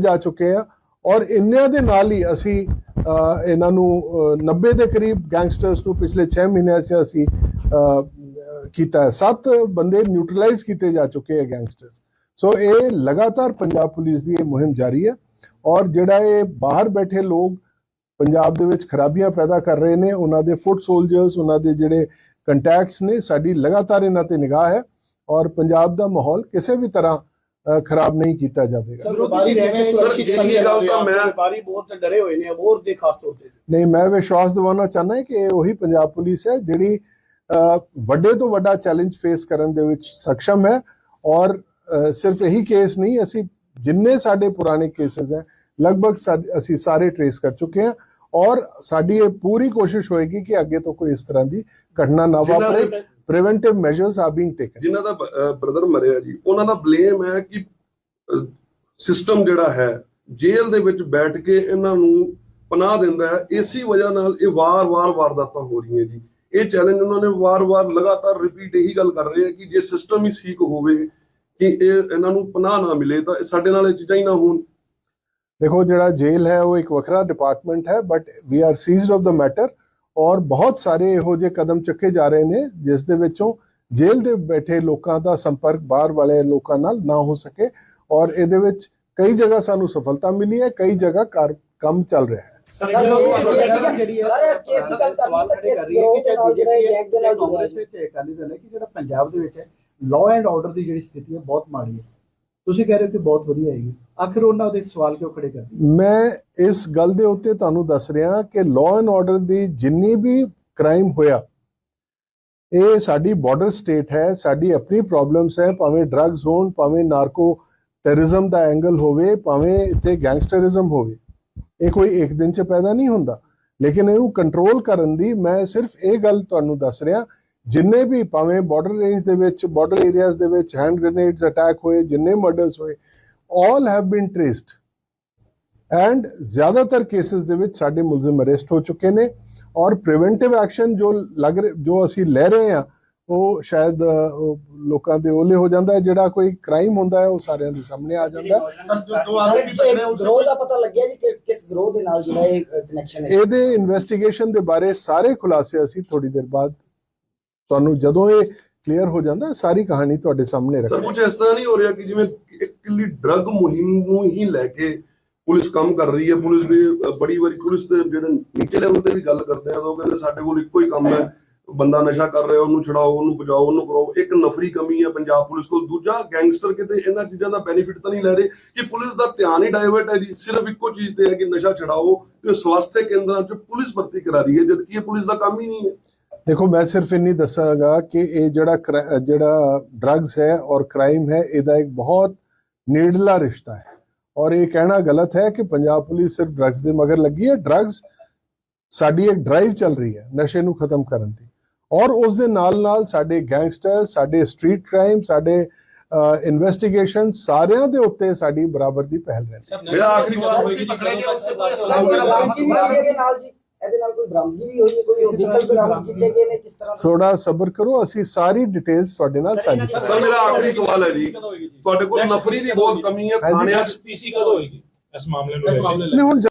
ਜਾ ਚੁੱਕੇ ਆ ਔਰ ਇੰਨਿਆਂ ਦੇ ਨਾਲ ਹੀ ਅਸੀਂ ਇਹਨਾਂ ਨੂੰ 90 ਦੇ ਕਰੀਬ ਗੈਂਗਸਟਰਸ ਨੂੰ ਪਿਛਲੇ 6 ਮਹੀਨਿਆਂ 'ਚ ਅਸੀਂ ਕੀਤਾ ਹੈ। ਸੱਤ ਬੰਦੇ ਨਿਊਟਰਲਾਈਜ਼ ਕੀਤੇ ਜਾ ਚੁੱਕੇ ਹੈ ਗੈਂਗਸਟਰਸ। ਸੋ ਇਹ ਲਗਾਤਾਰ ਪੰਜਾਬ ਪੁਲਿਸ ਦੀ ਇਹ ਮੁਹਿੰਮ ਜਾਰੀ ਹੈ ਔਰ ਜਿਹੜਾ ਇਹ ਬਾਹਰ ਬੈਠੇ ਲੋਕ ਪੰਜਾਬ ਦੇ ਵਿੱਚ ਖਰਾਬੀਆਂ ਪੈਦਾ ਕਰ ਰਹੇ ਨੇ, ਉਹਨਾਂ ਦੇ ਫੁੱਟ ਸੋਲਜਰਸ ਉਹਨਾਂ ਦੇ ਜਿਹੜੇ ਕੰਟੈਕਟਸ ਨੇ, ਸਾਡੀ ਲਗਾਤਾਰ ਇਹਨਾਂ ਤੇ ਨਿਗਾਹ ਹੈ ਔਰ ਪੰਜਾਬ ਦਾ ਮਾਹੌਲ ਕਿਸੇ ਵੀ ਤਰ੍ਹਾਂ ਖਰਾਬ ਨਹੀਂ ਕੀਤਾ ਜਾਵੇਗਾ। ਵਪਾਰੀ ਰਹਿਣਾ ਸੁਰੱਖਿਤ ਸਮਝਿਆ ਜਾਵੇਗਾ ਵਪਾਰੀ ਬਹੁਤ ਡਰੇ ਹੋਏ ਨੇ ਹੋਰ ਦੇ ਖਾਸ ਤੌਰ ਤੇ। ਨਹੀਂ ਮੈਂ ਵਿਸ਼ਵਾਸ ਦਿਵਾਉਣਾ ਚਾਹੁੰਦਾ ਕਿ ਉਹੀ ਪੰਜਾਬ ਪੁਲਿਸ ਹੈ ਜਿਹੜੀ ਵੱਡੇ ਤੋਂ ਵੱਡਾ ਚੈਲੰਜ ਫੇਸ ਕਰਨ ਦੇ ਵਿੱਚ ਸક્ષਮ ਹੈ ਔਰ ਸਿਰਫ ਇਹੀ ਕੇਸ ਨਹੀਂ ਅਸੀਂ ਜਿੰਨੇ ਸਾਡੇ ਪੁਰਾਣੇ ਕੇਸਸ ਹੈ ਲਗਭਗ ਅਸੀਂ ਸਾਰੇ ਟ੍ਰੇਸ ਕਰ ਚੁੱਕੇ ਹਾਂ ਔਰ ਸਾਡੀ ਇਹ ਪੂਰੀ ਕੋਸ਼ਿਸ਼ ਹੋਏਗੀ ਕਿ ਅੱਗੇ ਤੋਂ ਕੋਈ ਇਸ ਤਰ੍ਹਾਂ ਦੀ ਘਟਨਾ ਨਾ ਵਾਪਰੇ। Preventive measures are being taken ਜਿਨ੍ਹਾਂ ਦਾ ਬ੍ਰਦਰ ਮਰਿਆ ਜੀ ਉਹਨਾਂ ਦਾ ਬਲੇਮ ਹੈ ਕਿ ਸਿਸਟਮ ਜਿਹੜਾ ਹੈ ਜੇਲ੍ਹ ਦੇ ਵਿੱਚ ਬੈਠ ਕੇ ਇਹਨਾਂ ਨੂੰ ਪਨਾਹ ਦਿੰਦਾ ਹੈ। ਇਸੇ ਵਜ੍ਹਾ ਨਾਲ ਇਹ ਵਾਰ-ਵਾਰ ਵਾਰਦਾਤਾਂ ਹੋ ਰਹੀਆਂ ਜੀ। ਇਹ ਚੈਲੰਜ ਉਹਨਾਂ ਨੇ ਵਾਰ-ਵਾਰ ਲਗਾਤਾਰ ਰਿਪੀਟ ਇਹੀ ਗੱਲ ਕਰ ਰਹੇ ਆ ਕਿ ਜੇ ਸਿਸਟਮ ਹੀ ਠੀਕ ਹੋਵੇ ਕਿ ਇਹ ਇਹਨਾਂ ਨੂੰ ਪਨਾਹ ਨਾ ਮਿਲੇ ਤਾਂ ਸਾਡੇ ਨਾਲ ਇਹ ਚੀਜ਼ਾਂ ਹੀ ਨਾ ਹੋਣ। ਦੇਖੋ ਜਿਹੜਾ ਜੇਲ ਹੈ ਉਹ ਇੱਕ ਵੱਖਰਾ ਡਿਪਾਰਟਮੈਂਟ ਹੈ but we are seized of the matter ਔਰ ਬਹੁਤ ਸਾਰੇ ਇਹੋ ਜਿਹੇ ਕਦਮ ਚੱਕੇ ਜਾ ਰਹੇ ਨੇ ਜਿਸ ਦੇ ਵਿੱਚੋਂ ਜੇਲ੍ਹ ਦੇ ਬੈਠੇ ਲੋਕਾਂ ਦਾ ਸੰਪਰਕ ਬਾਹਰ ਵਾਲੇ ਲੋਕਾਂ ਨਾਲ ਨਾ ਹੋ ਸਕੇ ਔਰ ਇਹਦੇ ਵਿੱਚ ਕਈ ਜਗ੍ਹਾ ਸਾਨੂੰ ਸਫਲਤਾ ਮਿਲੀ ਹੈ ਕਈ ਜਗ੍ਹਾ ਕਾਰ ਕੰਮ ਚੱਲ ਰਿਹਾ ਹੈ। ਸਰ ਜਿਹੜੀ ਹੈ ਸਰ, ਇਸ ਕੇਸ ਦੀ ਗੱਲ ਕਰ ਰਹੀ ਹੈ ਕਿ ਚਾਹੇ ਕਿਸ ਬੀਜੇਪੀ ਹੈ ਗੈਂਗ ਦੇ ਨਾਲ ਚਾਹੇ ਕਾਂਗਰਸ ਹੈ ਚਾਹੇ ਅਕਾਲੀ ਦਲ ਹੈ ਕਿ ਜਿਹੜਾ ਪੰਜਾਬ ਦੇ ਵਿੱਚ ਹੈ ਲਾਅ ਐਂਡ ਆਰਡਰ ਦੀ ਜਿਹੜੀ ਸਥਿਤੀ ਹੈ ਬਹੁਤ ਮਾੜੀ ਹੈ। ਤੁਸੀਂ ਕਹਿ ਰਹੇ ਹੋ ਕਿ ਬਹੁਤ ਵਧੀਆ ਹੈਗੀ। ਆਖਿਰ ਉਹਨਾਂ ਦੇ ਸਵਾਲ ਕਿਉਂ ਖੜੇ ਕਰਦੇ? ਮੈਂ ਇਸ ਗੱਲ ਦੇ ਉੱਤੇ ਤੁਹਾਨੂੰ ਦੱਸ ਰਿਹਾ ਕਿ ਲਾਅ ਐਂਡ ਆਰਡਰ ਦੀ ਜਿੰਨੀ ਵੀ ਕ੍ਰਾਈਮ ਹੋਇਆ, ਇਹ ਸਾਡੀ ਬਾਰਡਰ ਸਟੇਟ ਹੈ, ਸਾਡੀ ਆਪਣੀ ਪ੍ਰੋਬਲਮਸ ਹੈ, ਭਾਵੇਂ ਡਰੱਗਸ ਹੋਣ, ਭਾਵੇਂ ਨਾਰਕੋ ਟੈਰਰਿਜ਼ਮ ਦਾ ਐਂਗਲ ਹੋਵੇ, ਭਾਵੇਂ ਇੱਥੇ ਗੈਂਗਸਟਰਿਜ਼ਮ ਹੋਵੇ, ਇਹ ਕੋਈ ਇੱਕ ਦਿਨ 'ਚ ਪੈਦਾ ਨਹੀਂ ਹੁੰਦਾ। ਲੇਕਿਨ ਇਹਨੂੰ ਕੰਟਰੋਲ ਕਰਨ ਦੀ ਮੈਂ ਸਿਰਫ ਇਹ ਗੱਲ ਤੁਹਾਨੂੰ ਦੱਸ ਰਿਹਾ ਜਿੰਨੇ ਵੀ ਭਾਵੇਂ ਬਾਰਡਰ ਰੇਂਜ ਦੇ ਵਿੱਚ ਬਾਰਡਰ ਏਰੀਆਜ਼ ਦੇ ਵਿੱਚ ਹੈਂਡ ਗ੍ਰੇਨੇਡਸ ਅਟੈਕ ਹੋਏ ਜਿੰਨੇ ਮਰਡਰਸ ਹੋਏ all have been traced and ਜ਼ਿਆਦਾਤਰ ਕੇਸਸ ਦੇ ਵਿੱਚ ਸਾਡੇ ਮੁਲਜ਼ਮ ਅਰੈਸਟ ਹੋ ਚੁੱਕੇ ਨੇ ਔਰ ਪ੍ਰੀਵੈਂਟਿਵ ਐਕਸ਼ਨ ਜੋ ਲੱਗ ਜੋ ਅਸੀਂ ਲੈ ਰਹੇ ਆ ਉਹ ਸ਼ਾਇਦ ਲੋਕਾਂ ਦੇ ਓਲੇ ਹੋ ਜਾਂਦਾ ਜਿਹੜਾ ਕੋਈ ਕ੍ਰਾਈਮ ਹੁੰਦਾ ਹੈ ਉਹ ਸਾਰਿਆਂ ਦੇ ਸਾਹਮਣੇ ਆ ਜਾਂਦਾ ਇਹਦੇ ਇਨਵੈਸਟੀਗੇਸ਼ਨ ਦੇ ਬਾਰੇ ਸਾਰੇ ਖੁਲਾਸੇ ਅਸੀਂ ਥੋੜੀ ਦੇਰ ਬਾਅਦ ਤੁਹਾਨੂੰ ਜਦੋਂ ਇਹ ਕਲੀਅਰ ਹੋ ਜਾਂਦਾ, ਸਾਰੀ ਕਹਾਣੀ ਤੁਹਾਡੇ ਸਾਹਮਣੇ ਸਰ ਕੁਝ ਇਸ ਤਰ੍ਹਾਂ ਨਹੀਂ ਹੋ ਰਿਹਾ ਕਿ ਜਿਵੇਂ ਇਕੱਲੀ ਡਰੱਗ ਮੁਹਿੰਮ ਨੂੰ ਹੀ ਲੈ ਕੇ ਪੁਲਿਸ ਕੰਮ ਕਰ ਰਹੀ ਹੈ। ਪੁਲਿਸ ਵੀ ਬੜੀ ਵਾਰੀ ਪੁਲਿਸ ਦੇ ਜਿਹੜੇ ਨੀਚੇ ਲੈਵਲ ਤੇ ਵੀ ਗੱਲ ਕਰਦੇ ਆ, ਤਾਂ ਉਹ ਕਹਿੰਦੇ ਸਾਡੇ ਕੋਲ ਇੱਕੋ ਹੀ ਕੰਮ ਹੈ। ਬੰਦਾ ਨਸ਼ਾ ਕਰ ਰਿਹਾ, ਉਹਨੂੰ ਛਡਾਓ, ਉਹਨੂੰ ਬਚਾਓ, ਉਹਨੂੰ ਕਰੋ ਇੱਕ ਨਫਰੀ ਕਮੀ ਹੈ ਪੰਜਾਬ ਪੁਲਿਸ ਕੋਲ। ਦੂਜਾ, ਗੈਂਗਸਟਰ ਕਿਤੇ ਇਹਨਾਂ ਚੀਜ਼ਾਂ ਦਾ ਬੈਨੀਫਿਟ ਤਾਂ ਨਹੀਂ ਲੈ ਰਹੇ ਕਿ ਪੁਲਿਸ ਦਾ ਧਿਆਨ ਹੀ ਡਾਇਵਰਟ ਹੈ ਜੀ। ਸਿਰਫ ਇੱਕੋ ਚੀਜ਼ ਤੇ ਹੈ ਕਿ ਨਸ਼ਾ ਛਡਾਓ ਤੇ ਸਵਾਸਥਯ ਕੇਂਦਰਾਂ 'ਚ ਪੁਲਿਸ ਭਰਤੀ ਕਰਾ ਰਹੀ ਹੈ, ਜਦਕਿ ਇਹ ਪੁਲਿਸ ਦਾ ਕੰਮ ਹੀ ਨਹੀਂ ਹੈ। ਦੇਖੋ ਮੈਂ ਸਿਰਫ ਇੰਨੀ ਦੱਸਾਂਗਾ ਕਿ ਇਹ ਜਿਹੜਾ ਜਿਹੜਾ ਡਰੱਗਸ ਹੈ ਔਰ ਕ੍ਰਾਈਮ ਹੈ ਇਹਦਾ ਇੱਕ ਬਹੁਤ ਨੇੜਲਾ ਰਿਸ਼ਤਾ ਹੈ। ਔਰ ਇਹ ਕਹਿਣਾ ਗਲਤ ਹੈ ਕਿ ਪੰਜਾਬ ਪੁਲਿਸ ਸਿਰਫ ਡਰੱਗਸ ਦੇ ਮਗਰ ਲੱਗੀ ਹੈ। ਡਰੱਗਸ ਸਾਡੀ ਇੱਕ ਡਰਾਈਵ ਚੱਲ ਰਹੀ ਹੈ ਨਸ਼ੇ ਨੂੰ ਖਤਮ ਕਰਨ ਦੀ। ਔਰ ਉਸ ਦੇ ਨਾਲ ਨਾਲ ਸਾਡੇ ਗੈਂਗਸਟਰ ਸਾਡੇ ਸਟਰੀਟ ਕ੍ਰਾਈਮ ਸਾਡੇ ਇਨਵੈਸਟੀਗੇਸ਼ਨ ਸਾਰਿਆਂ ਦੇ ਉੱਤੇ ਸਾਡੀ ਬਰਾਬਰ ਦੀ ਪਹਿਲ ਰਹਿੰਦੀ ਮੇਰਾ ਆਖਰੀ ਸਵਾਲ ਹੋਏਗੀ ਪਕੜੇ ਗਏ ਉਸ ਦੇ ਬਾਅਦ ਇਹਦੇ ਨਾਲ ਕੋਈ ਬਰਾਮਦਗੀ ਵੀ ਹੋਈ ਹੈ? ਕੋਈ ਵਹੀਕਲ ਬਰਾਮਦ ਕੀਤੇ ਗਏ ਨੇ? ਕਿਸ ਤਰ੍ਹਾਂ ਥੋੜਾ ਸਬਰ ਕਰੋ ਅਸੀਂ ਸਾਰੀ ਡਿਟੇਲਸ ਤੁਹਾਡੇ ਨਾਲ ਸਾਂਝੀ ਕਰਾਂਗੇ। ਸਰ ਮੇਰਾ ਆਖਰੀ ਸਵਾਲ ਹੈ ਜੀ। ਤੁਹਾਡੇ ਕੋਲ ਨਫਰੀ ਦੀ ਬਹੁਤ ਕਮੀ ਹੈ ਥਾਣਿਆਂ ਚ ਪੀਸੀ ਕਦੋਂ ਹੋਏਗੀ? ਇਸ ਮਾਮਲੇ ਨੂੰ ਨਹੀਂ ਹੁਣ